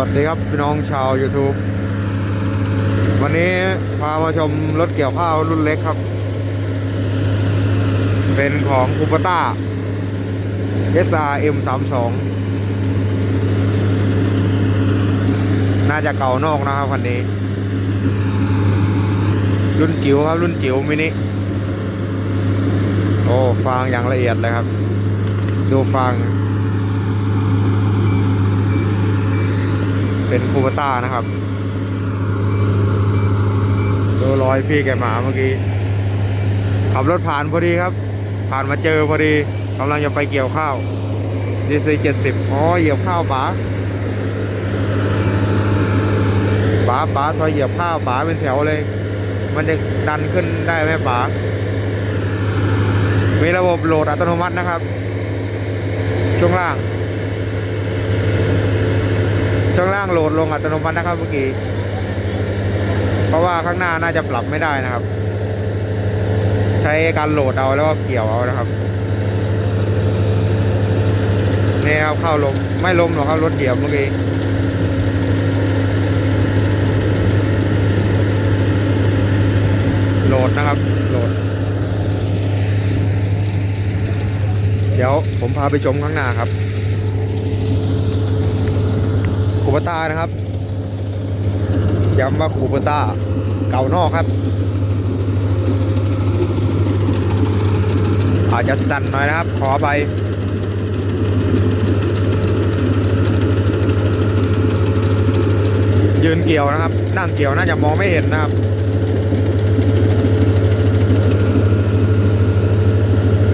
วัสดีครับพี่น้องชาว YouTube วันนี้พามาชมรถเกี่ยวข้าวรุ่นเล็กครับ เป็นของคูปต้า SRM 32 น่าจะเก่านอกนะครับคันนี้ รุ่นจิ๋วครับ รุ่นจิ๋วมินิโอ้ฟางอย่างละเอียดเลยครับ ดูฟาง เป็นคูปต้านะครับดูรอยพี่แกหมาเมื่อกี้ขับรถผ่านพอดีครับ ผ่านมาเจอพอดีกำลังจะไปเกี่ยวข้าวดีซีเจ็ดสิบอ๋อเหยียบข้าวป๋าป๋าป๋าซอยเหยียบข้าวป๋าเป็นแถวเลย มันจะดันขึ้นได้ไหมป๋ามีระบบโหลดอัตโนมัตินะครับ ช่วงล่าง ช่วงล่างโหลดลงอัตโนมัตินะครับเมื่อกี้ เพราะว่าข้างหน้าน่าจะปรับไม่ได้นะครับ ใช้การโหลดเอาแล้วก็เกี่ยวเอานะครับนี่ครับเข้าลมไม่ลมหรอกครับรถเกี่ยวเมื่อกี้โหลดนะครับโหลด เดี๋ยวผมพาไปชมข้างหน้าครับ คูปต้านะครับย้ำว่าคูปต้าเก่านอกครับ อาจจะสั่นหน่อยนะครับ ขอไปยืนเกี่ยวนะครับ นั่งเกี่ยวน่าจะมองไม่เห็นนะครับ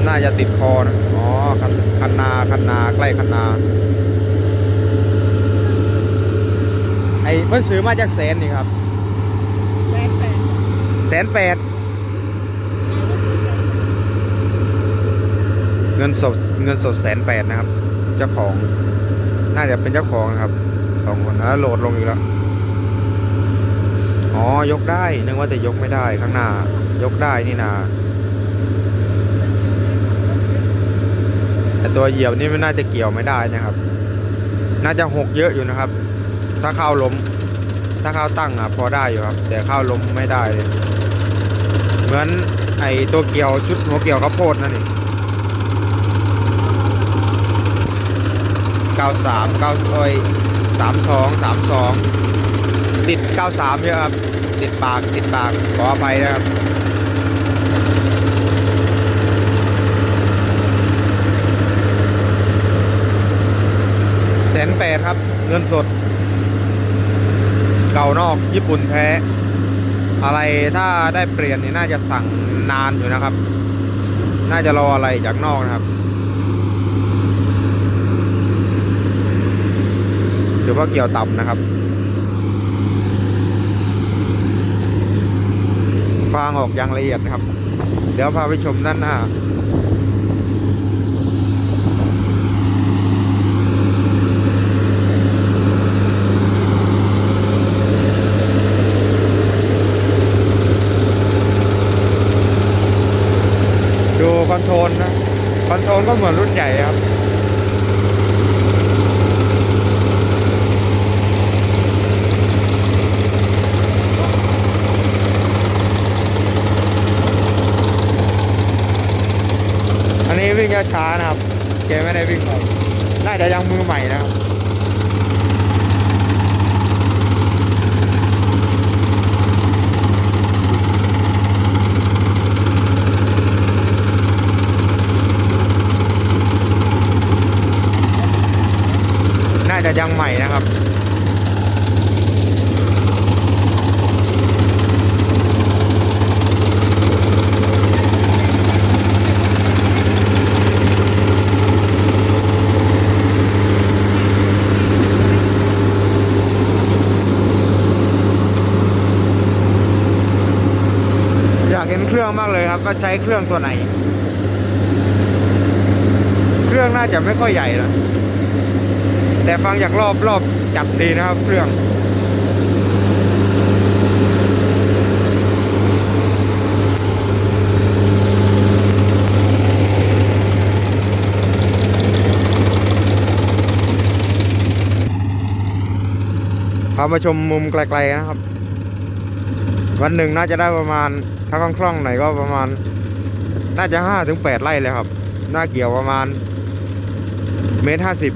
น่าจะติดคอนะ อ๋อ คันคันนา คันนา ใกล้คันนา ไอ้เพิ่นซื้อมาจากแสนนี่ครับ แปดแปดแสนแปดเงินสดเงินสดแสนแปดนะครับ เจ้าของ น่าจะเป็นเจ้าของนะครับสองคนแล้วโหลดลงอีกแล้ว อ๋อยกได้ นึกว่าแต่ยกไม่ได้ข้างหน้า ยกได้นี่นาแต่ตัวเหยียบนี่ไม่น่าจะเกี่ยวไม่ได้นะครับ น่าจะหกเยอะอยู่นะครับ ถ้าเข้าล้ม ถ้าเข้าตั้งอะพอได้อยู่ครับ แต่เข้าล้มไม่ได้เลยเหมือนไอตัวเกี่ยวชุดหัวเกี่ยวข้าวโพดนั่นนี่เก้าสามเก้าโอ้ยสามสองสามสองติดเก้าสามเยอะครับ ติดปากติดปากขออภัยนะครับแสนแปดครับเงินสด เก่านอกญี่ปุ่นแท้ อะไรถ้าได้เปลี่ยนนี่น่าจะสั่งนานอยู่นะครับ น่าจะรออะไรจากนอกนะครับถือว่าเกี่ยวต่ำนะครับฟางออกอย่างละเอียดนะครับ เดี๋ยวพาไปชมด้านหน้า ดูคอนโทรลนะ ค ว่ารุ่นใหญ่ครับอันนี้วิ่งช้าๆนะครับแกไม่ได้วิ่งแบบน่าจะยังมือใหม่นะครับ จะยังใหม่นะครับอยากเห็นเครื่องมากเลยครับว่าใช้เครื่องตัวไหน เครื่องน่าจะไม่ค่อยใหญ่นะ แต่ฟังจากรอบรอบจัดดีนะครับเครื่องพามาชมมุมไกลๆนะครับ วันหนึ่งน่าจะได้ประมาณถ้าคล่องๆหน่อยก็ประมาณ น่าจะห้าถึงแปดไร่เลยครับ หน้าเกี่ยวประมาณเมตรห้าสิบ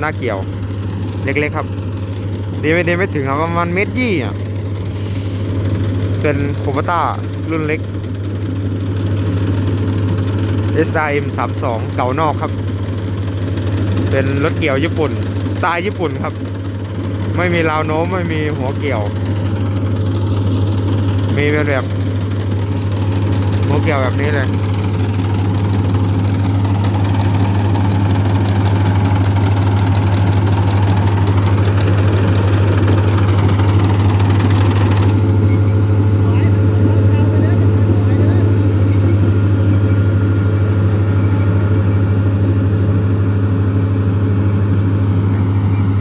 หน้าเกี่ยว เล็กๆครับดีไม่ดีไม่ถึงครับประมาณเมตรยี่อะเป็นโคบต้ารุ่นเล็ก SIM 32 เก่านอกครับ เป็นรถเกี่ยวญี่ปุ่น สไตล์ญี่ปุ่นครับ ไม่มีราวโน้มไม่มีหัวเกี่ยว มีเป็นแบบหัวเกี่ยวแบบนี้เลย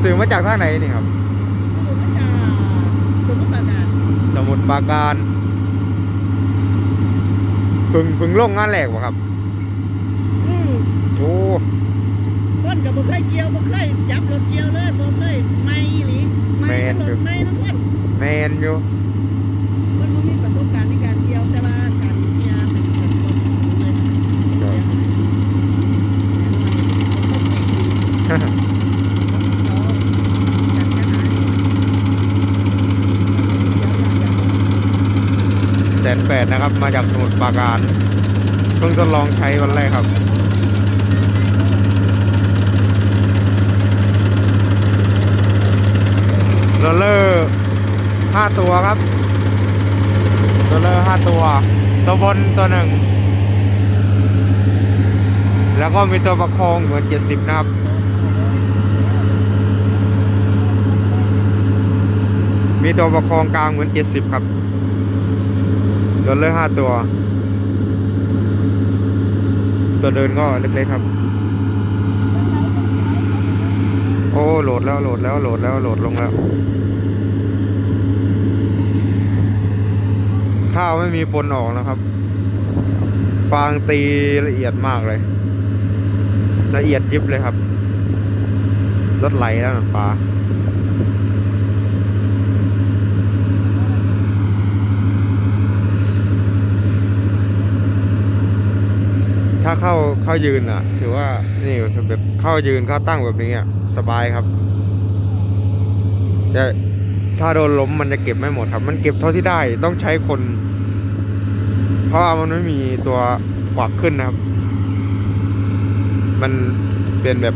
สื่อมา จากทางไหนนี่ครับ สมุทรปราการสมุทรปราการพึ่งพึ่งลงงานแหลกวะครับ อืมโอ้คนกับบ่เคยเกี่ยวบ่เคยจับรถเกี่ยวเลยบ่เคยไม่อีหลีไม่ทั้งรถไม่ทั้งคนแมนอยู่ 8นะครับ มาจากสมุทรปราการ เพิ่งทดลองใช้วันแรกครับโรลเลอร์5ตัวครับโรลเลอร์5ตัว ตัวบนตัวหนึ่ง แล้วก็มีตัวประคองเหมือน70 นะครับมีตัวประคองกลางเหมือน 70 ครับ โรลเลอร์ห้าตัว ตัวเดินก็เล็กๆครับ โอ้โหลดแล้วโหลดแล้วโหลดแล้วโหลดลงแล้ว ข้าวไม่มีปนออกนะครับ ฟางตีละเอียดมากเลย ละเอียดยิบเลยครับรถไหลแล้วนะปลา ถ้าเข้าเข้ายืนอะ ถือว่านี่แบบเข้ายืนเข้าตั้งแบบนี้อะสบายครับแต่ถ้าโดนล้มมันจะเก็บไม่หมดครับ มันเก็บเท่าที่ได้ต้องใช้คน เพราะว่ามันไม่มีตัวกวักขึ้นนะครับ มันเป็นแบบ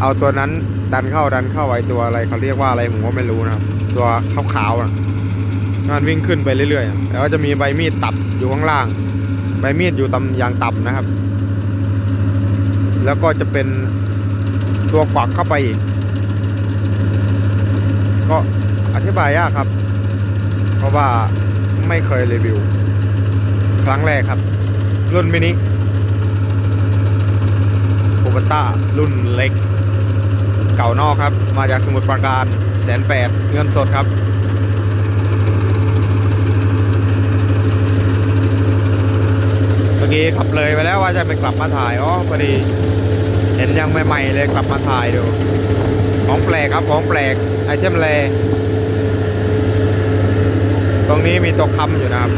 เอาตัวนั้นดันเข้าดันเข้าไว้ตัวอะไรเขาเรียกว่าอะไรผมก็ไม่รู้นะครับ ตัวขาวๆอะมันวิ่งขึ้นไปเรื่อยๆแต่ว่าจะมีใบมีดตัดอยู่ข้างล่าง ใบมีดอยู่ตำอย่างต่ำนะครับ แล้วก็จะเป็นตัวกวักเข้าไปอีก ก็อธิบายยากครับ เพราะว่าไม่เคยรีวิว ครั้งแรกครับ รุ่นมินิโคบต้ารุ่นเล็ก เก่านอกครับ มาจากสมุทรปราการแสนแปดเงินสดครับ เมื่อ กี้ขับเลยไปแล้วว่าจะไปกลับมาถ่ายอ๋อพอดี เห็นยังใหม่ๆเลยกลับมาถ่ายดู ของแปลกครับของแปลกไอเทมแลตรงนี้มีตัวคำอยู่นะครับ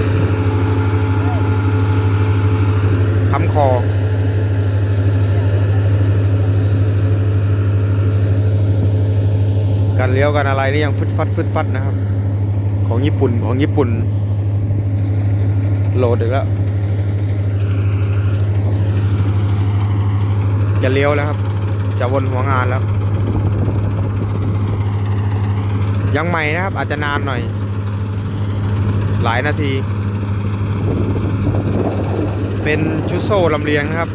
คำคอการเลี้ยวกันอะไรนี่ยังฟึดฟัดฟึดฟัดนะครับ ของญี่ปุ่นของญี่ปุ่น โหลดอีกแล้ว จะเลี้ยวแล้วครับ จะวนหัวงานแล้ว ยังใหม่นะครับ อาจจะนานหน่อย หลายนาที เป็นชุดโซ่ลำเลียงนะครับ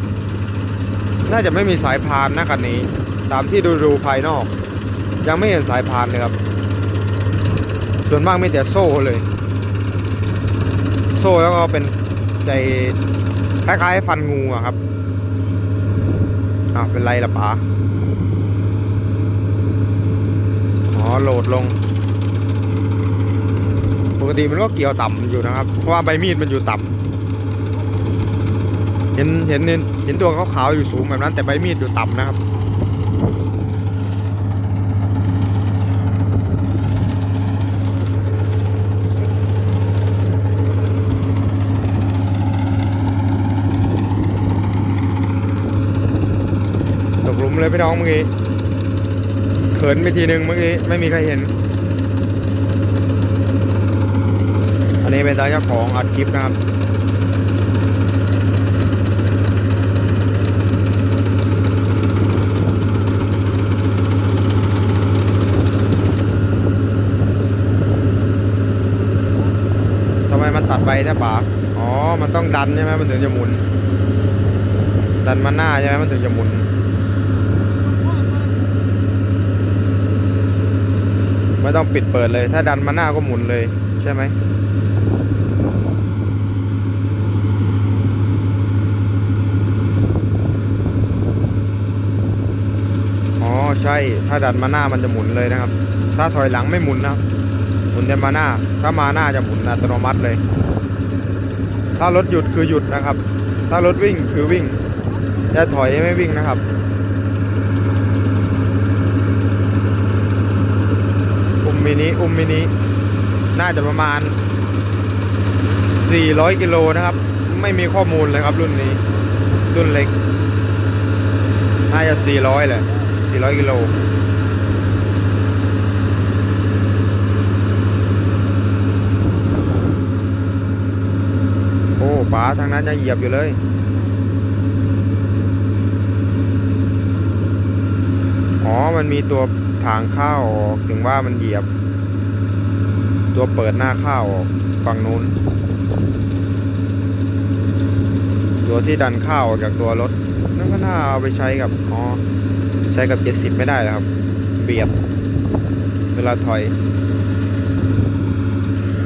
น่าจะไม่มีสายพานนะคันนี้ ตามที่ดูดูภายนอก ยังไม่เห็นสายพานเลยครับ ส่วนมากมีแต่โซ่เลย โซ่แล้วก็เป็นใจคล้ายๆฟันงูอะครับ อ้าวเป็นไรล่ะป๋าอ๋อโหลดลง ปกติมันก็เกี่ยวต่ำอยู่นะครับ เพราะว่าใบมีดมันอยู่ต่ำเห็นเห็นเห็นเห็นตัวขาวๆอยู่สูงแบบนั้น แต่ใบมีดอยู่ต่ำนะครับ พี่น้องเมื่อกี้เขินไปทีนึงเมื่อกี้ไม่มีใครเห็น อันนี้เป็นตาเจ้าของอัดคลิปนะครับทำไมมันตัดไปแท้ป๋าอ๋อ มันต้องดันใช่ไหมมันถึงจะหมุนดันมาหน้าใช่ไหมมันถึงจะหมุน ไม่ต้องปิดเปิดเลย ถ้าดันมาหน้าก็หมุนเลยใช่ไหมอ๋อใช่ ถ้าดันมาหน้ามันจะหมุนเลยนะครับ ถ้าถอยหลังไม่หมุนนะครับหมุนแต่มาหน้า ถ้ามาหน้าจะหมุนอัตโนมัติเลย ถ้ารถหยุดคือหยุดนะครับ ถ้ารถวิ่งคือวิ่งจะถอยไม่วิ่งนะครับ มินิอุ้มมินิน่าจะประมาณ 400 กิโลนะครับ ไม่มีข้อมูลเลยครับรุ่นนี้ รุ่นเล็ก น่าจะ 400 แหละ 400 กิโลโอ้ป๋าทางนั้นยังเหยียบอยู่เลยอ๋อ มันมีตัวทางข้าออกถึงว่ามันเหยียบ ตัวเปิดหน้าข้าออกฝั่งนู้น ตัวที่ดันข้าออกจากตัวรถ นั่นก็น่าเอาไปใช้กับอ๋อใช้กับ70ไม่ได้แล้วครับ เบียดเวลาถอย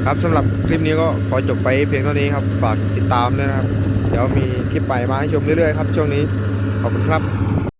ครับสำหรับคลิปนี้ก็ขอจบไปเพียงเท่านี้ครับ ฝากติดตามด้วยนะครับ เดี๋ยวมีคลิปใหม่มาให้ชมเรื่อยๆครับ ช่วงนี้ขอบคุณครับ